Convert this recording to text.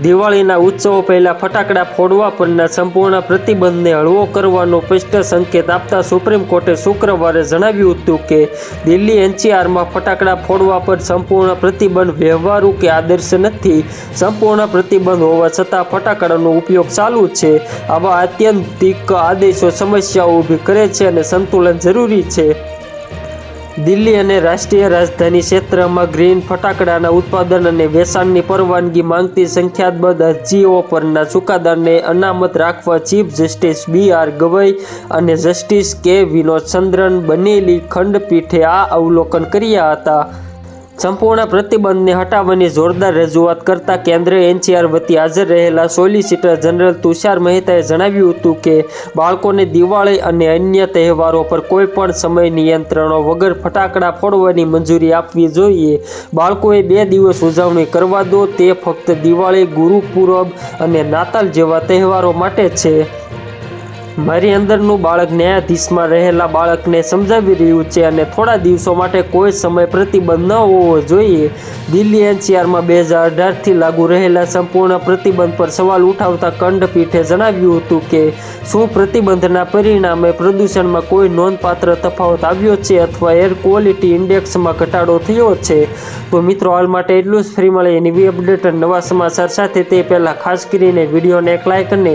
દિવાળીના ઉત્સવો પહેલાં ફટાકડા ફોડવા પરના સંપૂર્ણ પ્રતિબંધને હળવો કરવાનો સ્પષ્ટ સંકેત આપતા સુપ્રીમ કોર્ટે શુક્રવારે જણાવ્યું હતું કે દિલ્હી એનસીઆરમાં ફટાકડા ફોડવા પર સંપૂર્ણ પ્રતિબંધ વ્યવહારુ કે આદર્શ નથી. સંપૂર્ણ પ્રતિબંધ હોવા છતાં ફટાકડાનો ઉપયોગ ચાલુ છે. આવા આત્યંતિક આદેશો સમસ્યાઓ ઊભી કરે છે અને સંતુલન જરૂરી છે. દિલ્હી અને રાષ્ટ્રીય રાજધાની ક્ષેત્રમાં ગ્રીન ફટાકડાના ઉત્પાદન અને વેચાણની પરવાનગી માંગતી સંખ્યાબંધ અરજીઓ પરના ચુકાદાને અનામત રાખવા chief justice B R Gavai અને જસ્ટિસ કે વિનોદ ચંદ્રન બનેલી ખંડપીઠે આ અવલોકન કર્યા હતા. સંપૂર્ણ પ્રતિબંધને હટાવવાની જોરદાર રજૂઆત કરતા કેન્દ્ર એનસીઆર વતી હાજર રહેલા સોલિસિટર જનરલ તુષાર મહેતાએ જણાવ્યું હતું કે, બાળકોને દિવાળી અને અન્ય તહેવારો પર કોઈપણ સમય નિયંત્રણો વગર ફટાકડા ફોડવાની મંજૂરી આપવી જોઈએ. બાળકોએ બે દિવસ ઉજવણી કરવા દો, તે ફક્ત દિવાળી, ગુરુપૂરબ અને નાતાલ જેવા તહેવારો માટે છે. મારી અંદરનું બાળક ન્યાયાધીશમાં રહેલા બાળકને સમજાવી રહ્યું છે અને થોડા દિવસો માટે કોઈ સમય પ્રતિબંધ ન હોવો જોઈએ. દિલ્હી એનસીઆરમાં બે હજાર અઢારથી લાગુ રહેલા સંપૂર્ણ પ્રતિબંધ પર સવાલ ઉઠાવતા ખંડપીઠે જણાવ્યું હતું કે, શું પ્રતિબંધના પરિણામે પ્રદૂષણમાં કોઈ નોંધપાત્ર તફાવત આવ્યો છે અથવા એર ક્વોલિટી ઇન્ડેક્સમાં ઘટાડો થયો છે? તો મિત્રો, હાલ માટે એટલું જ. ફ્રી મળે એની અપડેટ નવા સમાચાર સાથે. તે પહેલાં ખાસ કરીને વિડીયોને એક લાઇક અને